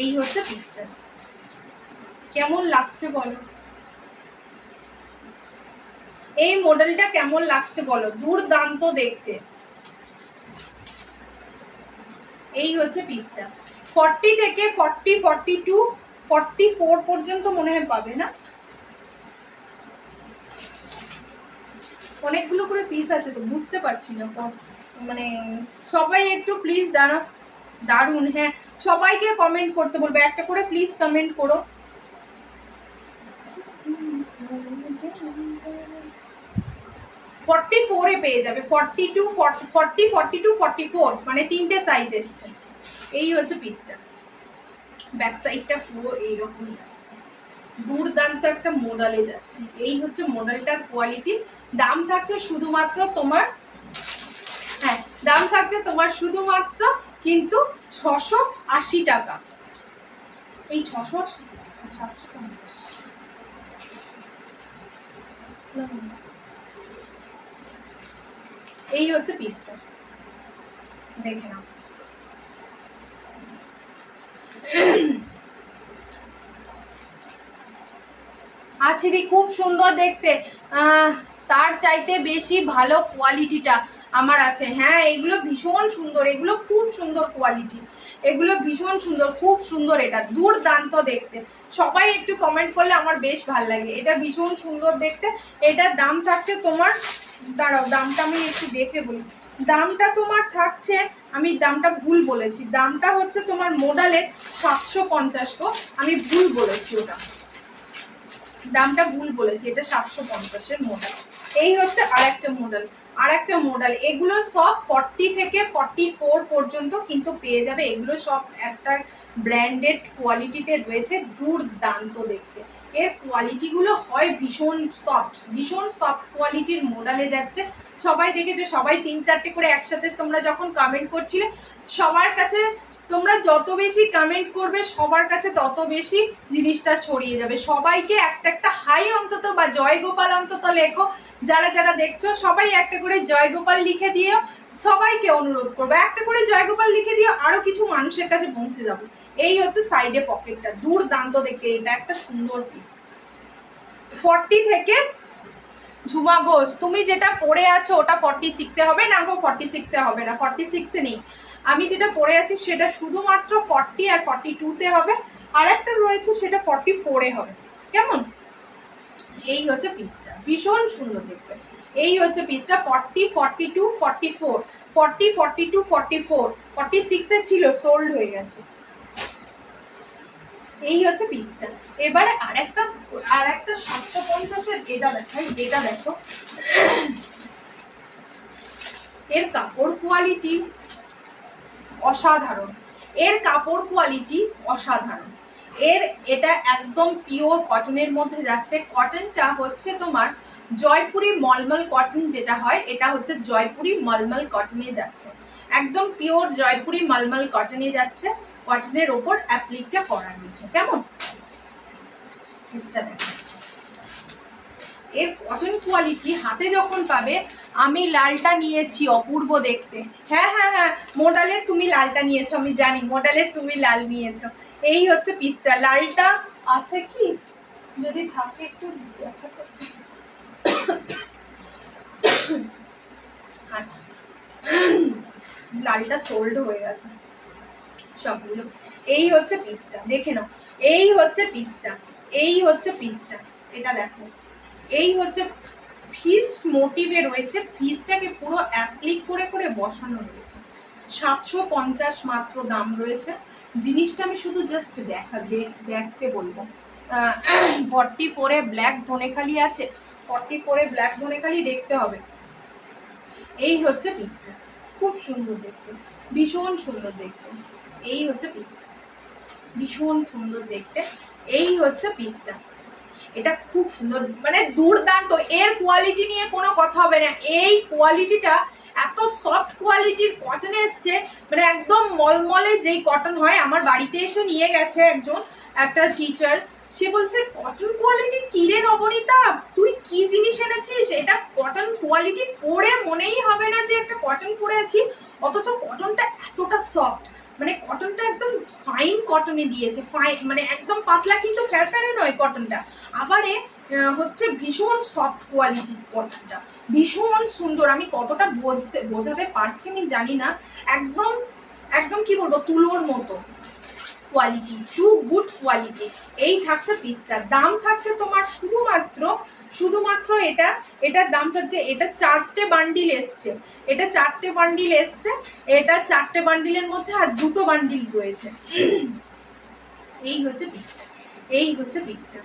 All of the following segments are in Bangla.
এই হচ্ছে পিসটা কেমন লাগছে বলো? এই মডেলটা কেমন লাগছে বলো? দুর্দান্ত দেখতে। এই হচ্ছে পিসটা ফর্টি থেকে forty forty two forty four পর্যন্ত মনে হয় পাবে, না? অনেকগুলো করে পিস আছে তো, বুঝতে পারছি না। মানে সবাই একটু প্লিজ দাঁড়া, দারুণ। হ্যাঁ সবাইকে কমেন্ট করতে বলবে। একটা করে প্লিজ কমেন্ট করো। ফর্টি ফোরে পেয়ে যাবে। Forty two forty forty two forty four মানে তিনটে সাইজ এসছে। এই হচ্ছে পিসটা ব্যাক সাইডটা পুরো এইরকম যাচ্ছে। দুর্দান্ত একটা মোডালে যাচ্ছে। এই হচ্ছে মোডালটার কোয়ালিটি দাম থাকছে শুধুমাত্র তোমার হ্যাঁ দাম থাকছে তোমার শুধুমাত্র কিন্তু ছশো আশি টাকা। এই ছশো এই হচ্ছে পিসটা দেখে নাও। দি খুব সুন্দর দেখতে। তার চাইতে বেশি ভালো কোয়ালিটিটা আমার আছে। হ্যাঁ এগুলো ভীষণ সুন্দর, এগুলো খুব সুন্দর কোয়ালিটি এগুলো ভীষণ সুন্দর, খুব সুন্দর এটা, দুর্দান্ত দেখতে। সবাই একটু কমেন্ট করলে আমার বেশ ভালো লাগে। এটা ভীষণ সুন্দর দেখতে। এটার দাম থাকছে তোমার, দাঁড়াও, দামটা আমি একটু দেখে বলি। দামটা তোমার থাকছে, আমি দামটা ভুল বলেছি। দামটা হচ্ছে তোমার মোডালের সাতশো পঞ্চাশ গো। আমি ভুল বলেছি ওটা। দামটা ভুল বলেছি, এটা সাতশো পঞ্চাশের মডেল এই হচ্ছে আর একটা মডেল আর একটা মডেল এগুলো সব ফর্টি থেকে ফর্টি ফোর পর্যন্ত কিন্তু পেয়ে যাবে। এগুলো সব একটা ব্র্যান্ডেড কোয়ালিটিতে রয়েছে, দুর্দান্ত দেখতে। এর কোয়ালিটিগুলো হয় ভীষণ সফট ভীষণ সফট কোয়ালিটির মডেলে যাচ্ছে। সবাই দেখেছে সবাই তিন চারটে করে একসাথে তোমরা যখন কমেন্ট করছিলে, সবার কাছে তোমরা যত বেশি কমেন্ট করবে, সবার কাছে তত বেশি জিনিসটা ছড়িয়ে যাবে। সবাইকে একটা একটা হাই অন্তত বা জয়গোপাল অন্তত লেখো। যারা যারা দেখছ, সবাই একটা করে জয়গোপাল লিখে দিও। সবাইকে অনুরোধ করব, একটা করে জয়গোপাল লিখে দিও আরও কিছু মানুষের কাছে পৌঁছে যাব। এই হচ্ছে সাইডে পকেটটা দুর্দান্ত দেখতে এটা, একটা সুন্দর পিস ফর্টি থেকে ঝুমা ঘোষ, তুমি যেটা পড়ে আছো ওটা ফর্টি সিক্সে হবে না গো? ফর্টি সিক্সে হবে না ফর্টি সিক্সে নেই। আমি যেটা পড়ে আছি সেটা শুধুমাত্র ফর্টি আর ফর্টি টুতে হবে আর একটা রয়েছে সেটা ফর্টি ফোরে হবে। কেমন? এই হচ্ছে পিসটা ভীষণ সুন্দর দেখতে। এই হচ্ছে পিসটা forty forty two forty four forty forty two forty four forty সিক্সে ছিল সোল্ড হয়ে গেছে। এই হচ্ছে পিসটা। এবারে আরেকটা আর একটা সাতশো পঞ্চাশের এটা দেখাই এটা দেখো। এর কাপড় কোয়ালিটি অসাধারণ। এর কাপড় কোয়ালিটি অসাধারণ। এর, এটা একদম পিওর কটনের মধ্যে যাচ্ছে। কটনটা হচ্ছে তোমার জয়পুরি মলমল কটন যেটা হয়, এটা হচ্ছে জয়পুরি মলমল কটনে যাচ্ছে। একদম পিওর জয়পুরি মলমল কটনে যাচ্ছে। কটনের ওপর অ্যাপ্লিকটা করা রয়েছে কেমন? এর কটন কোয়ালিটি হাতে যখন পাবে, আমি লালটা নিয়েছি অপূর্ব দেখতে। হ্যাঁ হ্যাঁ হ্যাঁ মোডালের তুমি লালটা নিয়েছো, আমি জানি, মোডালের তুমি লাল নিয়েছো। এই হচ্ছে পিসটা লালটা আছে কি? যদি থাকে একটু আচ্ছা। লালটা সোল্ড হয়ে গেছে। সবগুলো। এই হচ্ছে পিসটা দেখে নাও। এই হচ্ছে পিসটা এই হচ্ছে পিসটা এটা দেখো। এই হচ্ছে ফিস মোটিভে রয়েছে ফিসটাকে পুরো অ্যাপ্লিক করে করে বসানো রয়েছে। সাতশো পঞ্চাশ মাত্র দাম রয়েছে। জিনিসটা আমি শুধু জাস্ট দেখা দেখ- দেখতে বলব। ফর্টি ফোরে ব্ল্যাক ধনেখালি আছে। ফর্টি ফোরে ব্ল্যাক ধনেখালি দেখতে হবে। এই হচ্ছে পিসটা খুব সুন্দর দেখতে, ভীষণ সুন্দর দেখতে। এই হচ্ছে পিসটা ভীষণ সুন্দর দেখতে। এই হচ্ছে পিসটা এটা খুব সুন্দর মানে দুর্দান্ত। এর কোয়ালিটি নিয়ে কোনো কথা হবে না। এই কোয়ালিটিটা এত সফট কোয়ালিটির কটন এসছে মানে একদম মলমলে যেই কটন হয়, আমার বাড়িতে এসে নিয়ে গেছে একজন, একটা টিচার সে বলছে কটন কোয়ালিটি কিরে নবনীতা? তুই কি জিনিস এনেছিস? এটা কটন কোয়ালিটি পরে মনেই হবে না যে একটা কটন পরে আছি। অথচ কটনটা এতটা সফট মানে কটনটা একদম ফাইন কটনে দিয়েছে ফাইন মানে একদম পাতলা কিন্তু ফ্যারফ্যারে নয় কটনটা আবারে হচ্ছে ভীষণ সফট কোয়ালিটির কটনটা ভীষণ সুন্দর, আমি কতটা বোঝতে, বোঝাতে পারছি আমি জানি না। একদম একদম কি বলব, তুলোর মতো। কোয়ালিটি টু গুড কোয়ালিটি এই থাকছে পিসটা দাম থাকছে তোমার শুধুমাত্র শুধুমাত্র এটা এটার দাম থাকছে, এটা চারটে বান্ডিল এসছে। এটা চারটে বান্ডিল এসছে, এটা চারটে বান্ডিলের মধ্যে আর দুটো বান্ডিল রয়েছে। এই হচ্ছে পিসটা এই হচ্ছে পিসটা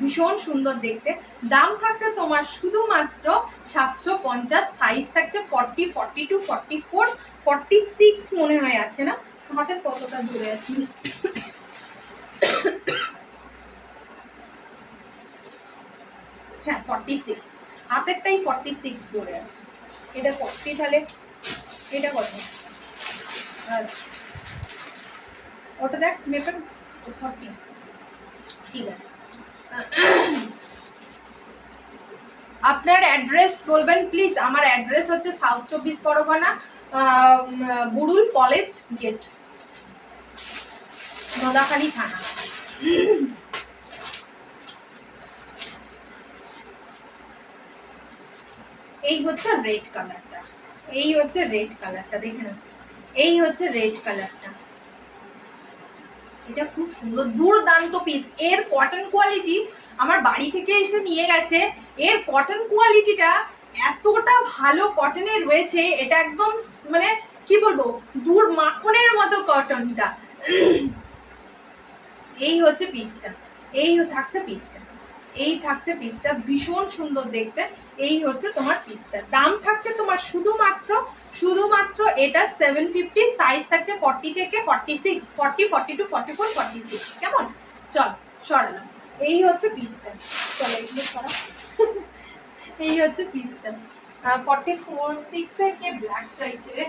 ভীষণ সুন্দর দেখতে। দাম থাকছে তোমার শুধুমাত্র সাতশো পঞ্চাশ সাইজ থাকছে forty forty two forty four forty six মনে হয় আছে না? হাতের কতটা ধরে আছি? হ্যাঁ ফর্টি সিক্স হাতেরটাই ফর্টি সিক্স ধরে আছে। এটা ফর্টি তাহলে এটা কত? আচ্ছা। ওটা দেখ মেপেন ফর্টি ঠিক আছে। আপনার অ্যাড্রেস বলবেন প্লিজ আমার অ্যাড্রেস হচ্ছে সাউথ চব্বিশ পরগনা বুড়ুল কলেজ গেট নদাখালী থানা। এই হচ্ছে রেড কালারটা এই হচ্ছে রেড কালারটা দেখে না এই হচ্ছে রেড কালারটা এটা খুব সুন্দর, দুর্দান্ত পিস এর কটন কোয়ালিটি আমার বাড়ি থেকে এসে নিয়ে গেছে। এর কটন কোয়ালিটিটা এতটা ভালো কটনের রয়েছে, এটা একদম মানে কি বলব? দূর মাখনের মতো কটনটা এই হচ্ছে পিসটা এই থাকছে পিসটা এই থাকছে পিসটা ভীষণ সুন্দর দেখতে, এই হচ্ছে তোমার পিসটা দাম থাকছে তোমার শুধুমাত্র শুধুমাত্র এটা সেভেন ফিফটি সাইজ থাকছে ফর্টি থেকে forty six forty forty two forty four forty six কেমন? চল, সরালাম। এই হচ্ছে পিসটা চলো, এগুলো সরা এই হচ্ছে পিসটা ফর্টি ফোর সিক্সের কে ব্ল্যাক চাইছে রে?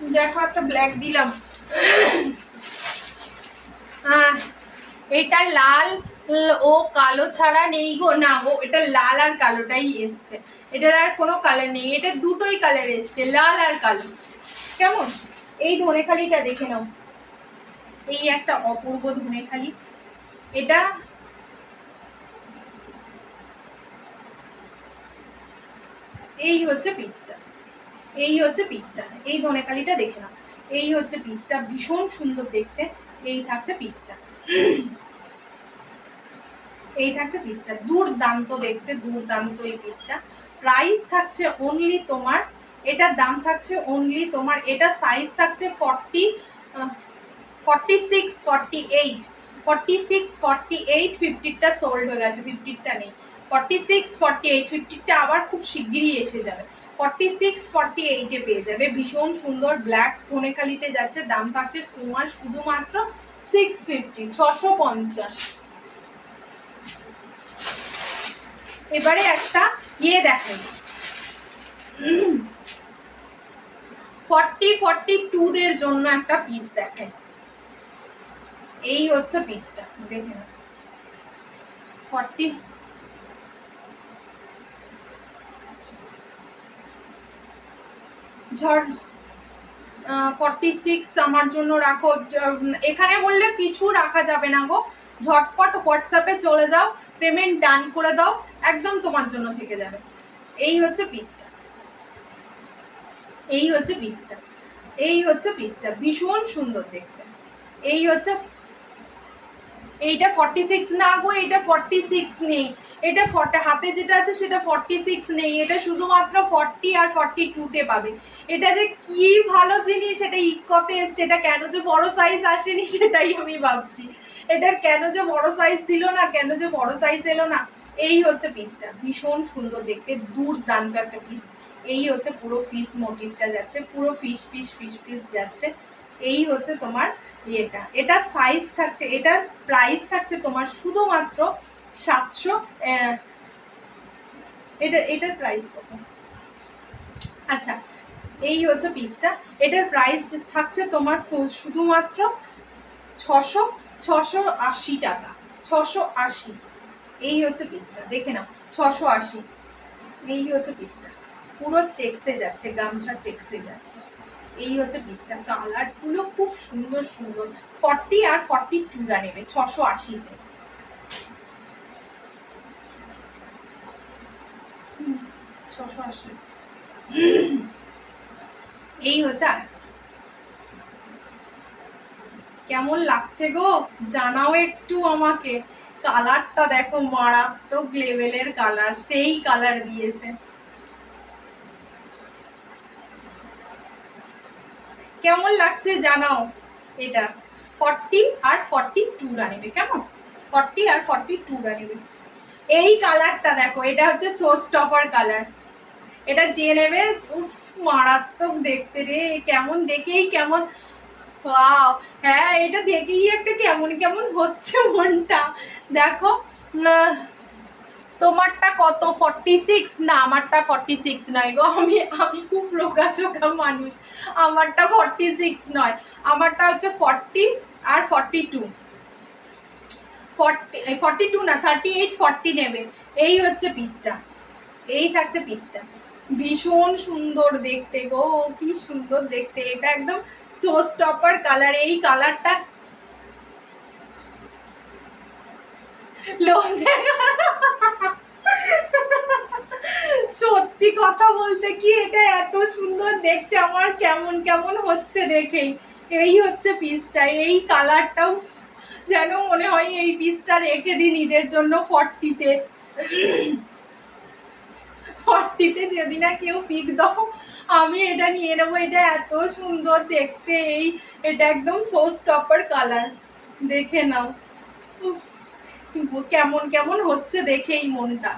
দেখো, একটা ব্ল্যাক দিলাম। হ্যাঁ এটা লাল ও কালো ছাড়া নেই গো। না, ও, এটা লাল আর কালোটাই এসছে। এটার আর কোনো কালার নেই। এটা দুটোই কালার এসছে, লাল আর কালো। কেমন? এই ধনেখালিটা দেখে নাও। এই একটা অপূর্ব ধনেখালি। এটা এই হচ্ছে পিসটা এই হচ্ছে পিসটা এই ধনেকালিটা দেখে নাও। এই হচ্ছে পিসটা ভীষণ সুন্দর দেখতে। এই থাকছে পিসটা এই থাকছে পিসটা দুর্দান্ত দেখতে, দুর্দান্ত এই পিসটা প্রাইস থাকছে অনলি তোমার, এটার দাম থাকছে অনলি তোমার, এটা সাইজ থাকছে forty forty six forty eight forty six forty eight ফিফটিরটা sold হয়ে গেছে ফিফটিরটা নেই। ফর্টি সিক্স ফর্টি এইট ফিফটিরটা আবার খুব শিগগিরই এসে যাবে। ফর্টি সিক্স ফর্টি এইটে পেয়ে যাবে। ভীষণ সুন্দর ব্ল্যাক ধনেখালিতে যাচ্ছে, দাম থাকছে তোমার শুধুমাত্র সিক্স ফিফটি ছশো পঞ্চাশ। এবারে একটা ইয়ে দেখাই ফর্টি ফর্টি টু দের জন্য একটা পিস দেখাই এই হচ্ছে পিসটা দেখে না ফর্টি ঝড় ফর্টি সিক্স আমার জন্য রাখো। এখানে বললে কিছু রাখা যাবে না গো। ঝটপট হোয়াটসঅ্যাপে চলে যাও পেমেন্ট ডান করে দাও, একদম তোমার জন্য থেকে যাবে। এই হচ্ছে পিসটা এই হচ্ছে পিসটা এই হচ্ছে পিসটা ভীষণ সুন্দর দেখতে। এই হচ্ছে এইটা ফর্টি সিক্স না গো এটা ফর্টি সিক্স নেই। এটা ফর্টি হাতে যেটা আছে সেটা ফর্টি সিক্স নেই। এটা শুধুমাত্র ফর্টি আর ফর্টি টুতে পাবে। এটা যে কি ভালো জিনিস, এটা ইকতে এসছে, এটা কেন যে বড় সাইজ আসেনি সেটাই আমি ভাবছি। এটার কেন যে বড় সাইজ দিল না, কেন যে বড় সাইজ এলো না, এই হচ্ছে পিসটা ভীষণ সুন্দর, দেখতে দুর্দান্ত একটা পিস এই হচ্ছে পুরো ফিশ মোটিভটা যাচ্ছে, পুরো ফিশ ফিস ফিস ফিস যাচ্ছে। এই হচ্ছে তোমার ইয়েটা। এটা সাইজ থাকছে, এটার প্রাইস থাকছে তোমার শুধুমাত্র সাতশো এটা, এটার প্রাইস কত? আচ্ছা এই হচ্ছে পিসটা এটার প্রাইস থাকছে তোমার তো শুধুমাত্র ছশো ছশো আশি টাকা, ছশো আশি। এই হচ্ছে পিসটা দেখে নাও, ছশো আশি। এই হচ্ছে পিসটা পুরো চেকসে যাচ্ছে, গামছা চেকসে যাচ্ছে। এই হচ্ছে পিসটা কালারগুলো খুব সুন্দর সুন্দর। ফর্টি আর ফর্টি টুরা নেবে, ছশো আশিতে ছশো আশি। এই হচ্ছে আর কেমন লাগছে গো? জানাও একটু আমাকে। কালারটা দেখো মারাত্মক লেভেলের কালার, সেই কালার দিয়েছে। কেমন লাগছে জানাও এটা। ফর্টি আর ফর্টি টু নেবে, কেমন? ফর্টি আর ফর্টি টু নেবে। এই কালারটা দেখো, এটা হচ্ছে সোস টপার কালার। এটা যে নেবে, উফ, মারাত্মক দেখতে রে কেমন দেখেই কেমন, ওয়াও হ্যাঁ এটা দেখেই একটা কেমন কেমন হচ্ছে মনটা। দেখো তোমারটা কত? ফর্টি সিক্স না, আমারটা ফর্টি সিক্স নয় গো, আমি আমি খুব রোগা চোখা মানুষ। আমারটা ফর্টি সিক্স নয়, আমারটা হচ্ছে ফর্টি আর forty two forty forty two না থার্টি এইট ফর্টি নেবে। এই হচ্ছে পিসটা, এই থাকছে পিসটা। ভীষণ সুন্দর দেখতে গো কি সুন্দর দেখতে। এটা একদম সোস টপার কালার এই কালারটা সত্যি কথা বলতে কি, এটা এত সুন্দর দেখতে, আমার কেমন কেমন হচ্ছে দেখেই এই হচ্ছে পিসটা এই কালারটাও যেন মনে হয় এই পিসটা রেখে দিই নিজের জন্য ফর্টিতে ফর্টিতে যদি না কেউ পিক দাও, আমি এটা নিয়ে নেব। এটা এত সুন্দর দেখতে এই, এটা একদম সো স্টপার কালার দেখে নাও। কেমন কেমন হচ্ছে দেখে এই মনটা।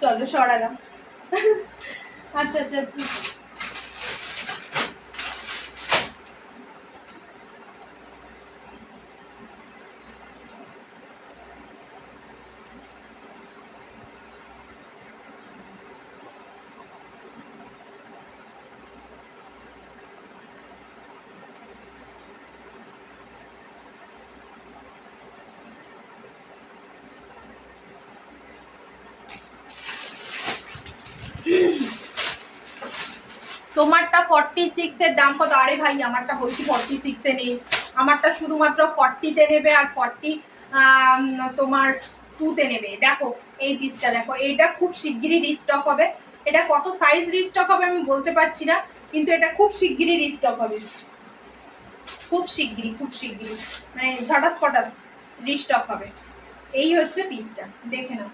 চলো সরালাম। আচ্ছা আচ্ছা আচ্ছা তোমারটা ফর্টি সিক্সের দাম কত? আরে ভাই, আমারটা বলছি ফর্টি সিক্সে নেই। আমারটা শুধুমাত্র ফর্টিতে নেবে আর ফর্টি তোমার টুতে নেবে। দেখো, এই পিসটা দেখো, এইটা খুব শিগগিরই রিস্টক হবে। এটা কত সাইজ রিস্টক হবে আমি বলতে পারছি না, কিন্তু এটা খুব শিগগিরই রিস্টক হবে। খুব শিগগিরই খুব শিগগিরই। মানে ঝটাস ফটাস রিস্টক হবে। এই হচ্ছে পিসটা দেখে নাও।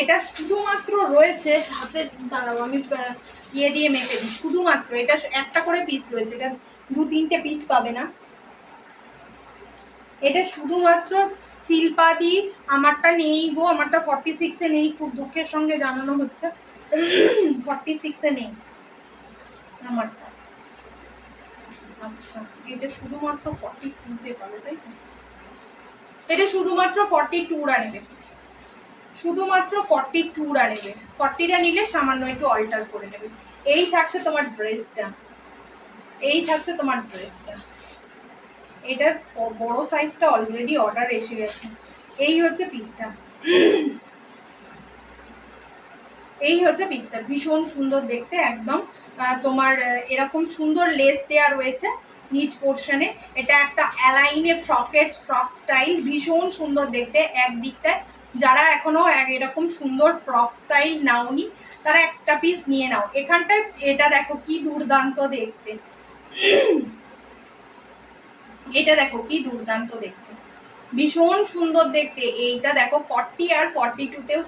এটা শুধুমাত্র রয়েছে হাতে দাঁড়াও, আমি ইয়ে দিয়ে মেপে দিই। শুধুমাত্র এটা একটা করে পিস রয়েছে, এটা দু তিনটে পিস পাবে না। এটা শুধুমাত্র শিল্পাদি আমারটা নেই গো, আমারটা ফর্টি সিক্সে নেই, খুব দুঃখের সঙ্গে জানানো হচ্ছে। ফর্টি সিক্সে নেই আমারটা। আচ্ছা এটা শুধুমাত্র ফর্টি টুতে পাবে, তাই তো? এটা শুধুমাত্র ফর্টি টুরা নেবে। শুধুমাত্র ফর্টি টুরা নেবে ফর্টিটা নিলে সামান্য একটু অল্টার করে নেবে। এই থাকছে তোমার ড্রেসটা এই থাকছে তোমার ড্রেসটা এটার বড় সাইজটা অলরেডি অর্ডার এসে গেছে। এই হচ্ছে পিসটা এই হচ্ছে পিসটা ভীষণ সুন্দর দেখতে, একদম তোমার এরকম সুন্দর লেস দেওয়া রয়েছে নিচ পোর্শনে এটা একটা অ্যালাইনে ফ্রকের ফ্রক স্টাইল ভীষণ সুন্দর দেখতে, একদিকটায় যারা এখনও এক- এরকম সুন্দর ফ্রক স্টাইল নাওনি, তারা একটা পিস নিয়ে নাও। এখানটায় এটা দেখো কি দুর্দান্ত দেখতে। এটা দেখো কি দুর্দান্ত দেখতে। ভীষণ সুন্দর দেখতে। এইটা দেখো ফর্টি আর ফর্টি টুতে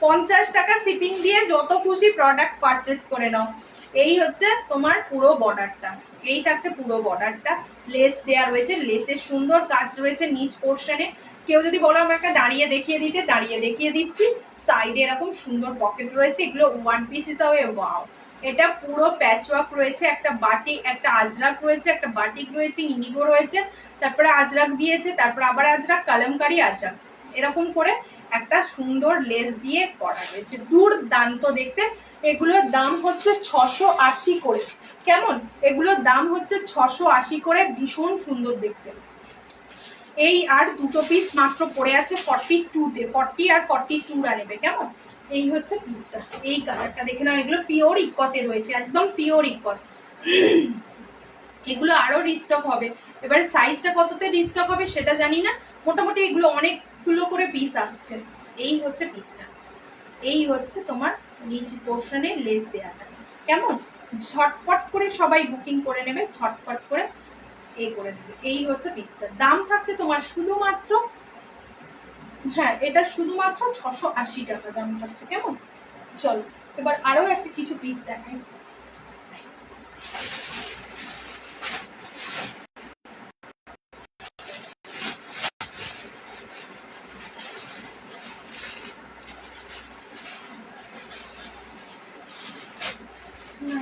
পঞ্চাশ টাকা শিপিং দিয়ে যত খুশি প্রোডাক্ট পারচেস করে নাও। এই হচ্ছে তোমার পুরো বর্ডারটা এই থাকছে পুরো বর্ডারটা লেস দেয়া রয়েছে। লেসের সুন্দর কাজ রয়েছে নিচ পোর্শনে কেউ যদি বলো আমাকে দাঁড়িয়ে দেখিয়ে দিতে, দাঁড়িয়ে দেখিয়ে দিচ্ছি। সাইডে এরকম সুন্দর পকেট রয়েছে, এগুলো ওয়ান পিস হিসাবে ওয়াও এটা পুরো প্যাচওয়ার্ক রয়েছে, একটা বাটি, একটা আজরাক রয়েছে, একটা বাটিক রয়েছে ইন্ডিগো রয়েছে, তারপরে আজরাক দিয়েছে, তারপরে আবার আজরাক, কালামকারি আজরাক। এরকম করে একটা সুন্দর লেস দিয়ে করা রয়েছে। দুর্দান্ত দেখতে। এগুলোর দাম হচ্ছে ছশো আশি করে। কেমন? এগুলোর দাম হচ্ছে ছশো আশি করে, ভীষণ সুন্দর দেখতে। এই আর দুটো পিস মাত্র পড়ে আছে ফর্টি টুতে ফর্টি আর ফর্টি টুরা নেবে কেমন? এই হচ্ছে পিসটা এই কালারটা দেখে নাও, এগুলো পিওর ইকতে রয়েছে, একদম পিওর ইকত। এগুলো আরও রিস্টক হবে। এবারে সাইজটা কততে রিস্টক হবে সেটা জানি না, মোটামুটি এগুলো অনেকগুলো করে পিস আসছে। এই হচ্ছে পিসটা এই হচ্ছে তোমার নিচ পোর্শনে লেস দেওয়াটা কেমন? ঝটপট করে সবাই বুকিং করে নেবে, ঝটপট করে এ করে দেবে। এই হচ্ছে পিসটা। দাম থাকছে তোমার শুধুমাত্র হ্যাঁ এটা শুধুমাত্র ছশো আশি টাকা দাম থাকছে, কেমন? চলো, এবার আরও একটা কিছু পিস দেখাই না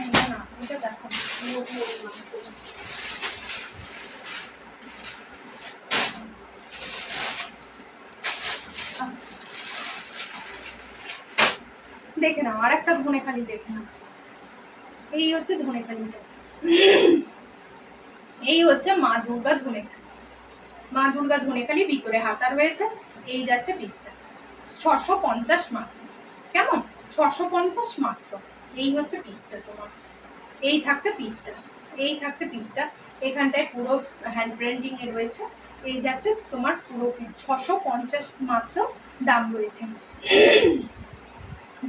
এটা না এটা দেখাবো আর একটা ধনেখালি দেখে নাও। এই হচ্ছে ধনেখালিটা এই হচ্ছে মা দুর্গা ধনেখালি মা দুর্গা ধনেখালি ভিতরে হাতা রয়েছে এই যাচ্ছে পিসটা। ছশো পঞ্চাশ মাত্র। কেমন? ছশো পঞ্চাশ মাত্র। এই হচ্ছে পিসটা তোমার। এই থাকছে পিসটা। এই থাকছে পিসটা। এখানটায় পুরো হ্যান্ড প্রিন্টিং এ রয়েছে। এই যাচ্ছে তোমার পুরো ছশো পঞ্চাশ মাত্র দাম রয়েছে।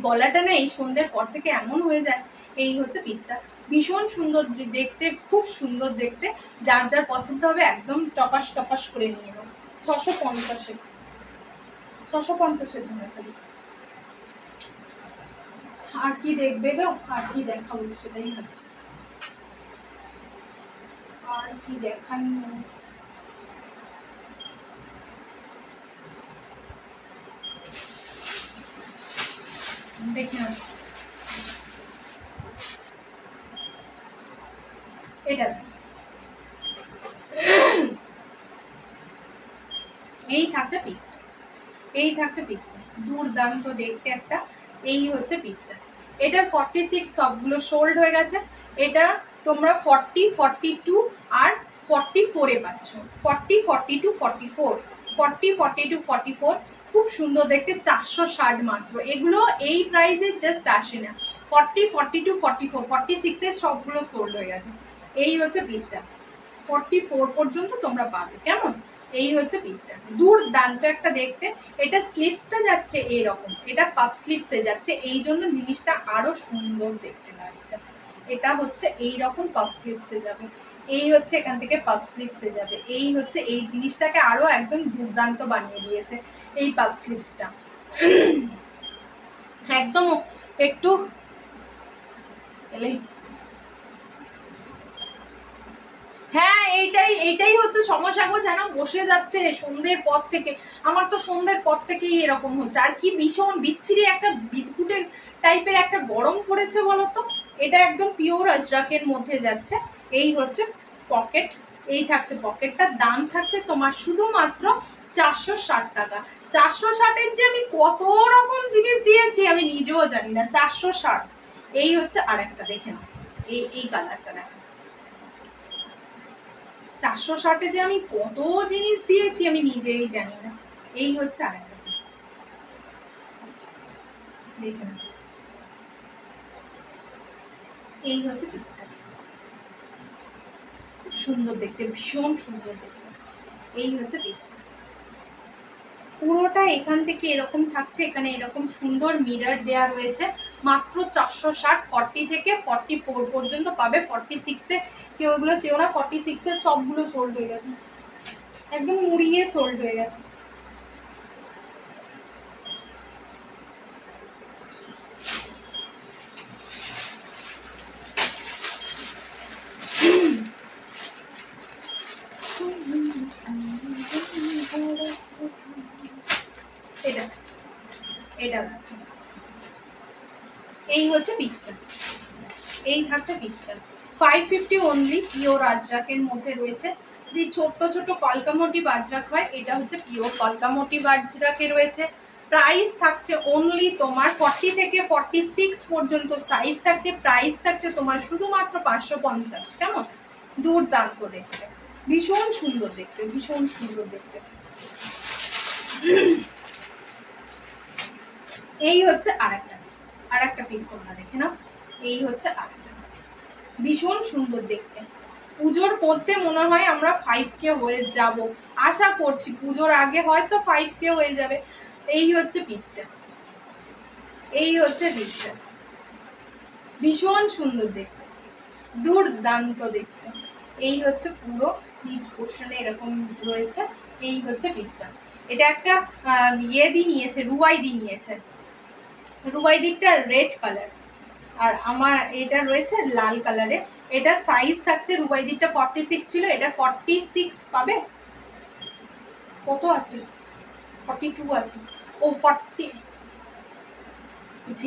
গলাটা না এই সন্ধ্যের পর থেকে এমন হয়ে যায়। এই হচ্ছে পিসটা ভীষণ সুন্দর যে দেখতে, খুব সুন্দর দেখতে। যার যার পছন্দ হবে একদম টপাস টপাস করে নিয়ে নেব ছশো পঞ্চাশে ছশো পঞ্চাশের ধরে খালি। আর কি দেখবে গো? আর কি দেখাবো সেটাই হচ্ছে আর কি দেখান দেখে নাও। এটা এই থাকছে পিসটা এই থাকছে পিসটা দুর্দান্ত দেখতে একটা। এই হচ্ছে পিসটা এটা ফর্টি সিক্স সবগুলো সোল্ড হয়ে গেছে। এটা তোমরা ফর্টি ফর্টি টু আর ফর্টি ফোরে পাচ্ছ। Forty forty two forty four forty forty two forty four খুব সুন্দর দেখতে, চারশো ষাট মাত্র। এগুলো এই প্রাইসে জাস্ট আসে না। Forty forty two forty four forty সিক্সের সবগুলো সোল্ড হয়ে গেছে। এই হচ্ছে পিসটা ফর্টি ফোর পর্যন্ত তোমরা পাবে। কেমন? এই হচ্ছে পিসটা দুর্দান্ত একটা দেখতে। এটা স্লিপসটা যাচ্ছে এইরকম। এটা পাপ স্লিপসে যাচ্ছে। এই জন্য জিনিসটা আরও সুন্দর দেখতে লাগছে। এটা হচ্ছে এই রকম পাপ স্লিপসে যাবে। এই হচ্ছে এখান থেকে পাপ স্লিপসে যাবে। এই হচ্ছে এই জিনিসটাকে আরও একদম দুর্দান্ত বানিয়ে দিয়েছে। এই পাপ স্লিপসটা একদম একটু এলেই। হ্যাঁ এইটাই এইটাই হচ্ছে সমস্যা গো যেন বসে যাচ্ছে সন্ধ্যের পর থেকে। আমার তো সন্ধ্যের পর থেকেই এরকম হচ্ছে। আর কি ভীষণ বিচ্ছিরি একটা বিদঘুটে টাইপের একটা গরম পড়েছে বলো তো এটা একদম পিওর আজরাকের মধ্যে যাচ্ছে। এই হচ্ছে পকেট এই থাকছে পকেটটার দাম থাকছে তোমার শুধুমাত্র চারশো ষাট টাকা। চারশো ষাটের যে আমি কত রকম জিনিস দিয়েছি আমি নিজেও জানি না, চারশো ষাট। এই হচ্ছে আরেকটা দেখে নাও এই এই কালারটা দেখো চারশো ষাটে যে আমি কত জিনিস দিয়েছি আমি নিজেই জানি না। এই হচ্ছে আরেকটা পিস দেখে। এই হচ্ছে পিসটা সুন্দর দেখতে, ভীষণ সুন্দর দেখতে। এই হচ্ছে পিসটা পুরোটা এখান থেকে এরকম থাকছে, এখানে এরকম সুন্দর মিরার দেয়া রয়েছে। মাত্র চারশো ষাট ফর্টি থেকে ফর্টি ফোর পর্যন্ত পাবে। ফর্টি সিক্সে কেউ এগুলো চেয়েও না ফর্টি সিক্সে সবগুলো সোল্ড হয়ে গেছে। একদম মুড়িয়ে সোল্ড হয়ে গেছে। এটা। এটা। এই হচ্ছে পিসটা এই থাকছে পিসটা ফাইভ ফিফটি অনলি পিওর আজরাকের মধ্যে রয়েছে। যে ছোট্ট ছোট কলকামোটি বাজরাক হয়, এটা হচ্ছে পিওর কলকামোটি বাজরাকে রয়েছে। প্রাইস থাকছে অনলি তোমার ফর্টি থেকে ফর্টি সিক্স পর্যন্ত। সাইজ থাকছে প্রাইস থাকছে তোমার শুধুমাত্র পাঁচশো পঞ্চাশ। কেমন? দুর্দান্ত দেখতে। ভীষণ সুন্দর দেখতে, ভীষণ সুন্দর দেখতে। এই হচ্ছে আর একটা পিস আর একটা পিস তোমরা দেখে নাও। এই হচ্ছে আর একটা পিস ভীষণ সুন্দর দেখতে। পুজোর মধ্যে মনে হয় আমরা ফাইভ কে হয়ে যাব। আশা করছি পুজোর আগে হয়তো ফাইভ কে হয়ে যাবে। এই হচ্ছে পিসটা এই হচ্ছে পিসটা ভীষণ সুন্দর দেখতে। দুর্দান্ত দেখতে। এই হচ্ছে পুরো পিচ পোর্শনে এরকম রয়েছে। এই হচ্ছে পিসটা এটা একটা ইয়ে দিয়ে নিয়েছে, রুয়াই দিয়ে নিয়েছে। রুবাই দিকটা রেড কালার। আর আমার এটা রয়েছে লাল কালারে। এটা সাইজ থাকছে রুবাই দিকটা ফর্টি সিক্স ছিল, এটা ফর্টি সিক্স পাবে? কত আছে? ফর্টি টু আছে। ও ফর্টি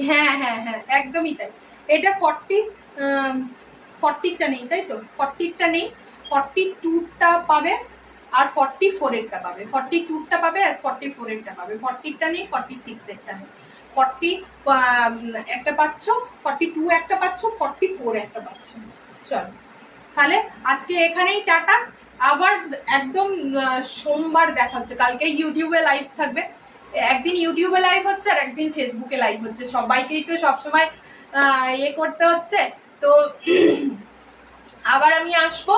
হ্যাঁ হ্যাঁ হ্যাঁ একদমই তাই। এটা ফর্টি ফর্টিরটা নেই, তাই তো? ফর্টিরটা নেই ফর্টি টুটা পাবে আর ফর্টি ফোরেরটা পাবে। ফর্টি টুটা পাবে আর ফর্টি ফোরেরটা পাবে। ফর্টিরটা নেই ফর্টি সিক্সেরটা নেই। ফর্টি একটা পাচ্ছ ফর্টি টু একটা পাচ্ছ ফর্টি ফোর একটা পাচ্ছ। চলো। তাহলে আজকে এখানেই টাটা। আবার একদম সোমবার দেখা হচ্ছে। কালকে ইউটিউবে লাইভ থাকবে। একদিন ইউটিউবে লাইভ হচ্ছে আর একদিন ফেসবুকে লাইভ হচ্ছে। সবাইকেই তো সবসময় ইয়ে করতে হচ্ছে। তো আবার আমি আসব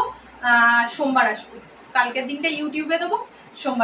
সোমবার আসব। কালকের দিনটা ইউটিউবে দেবো, সোমবার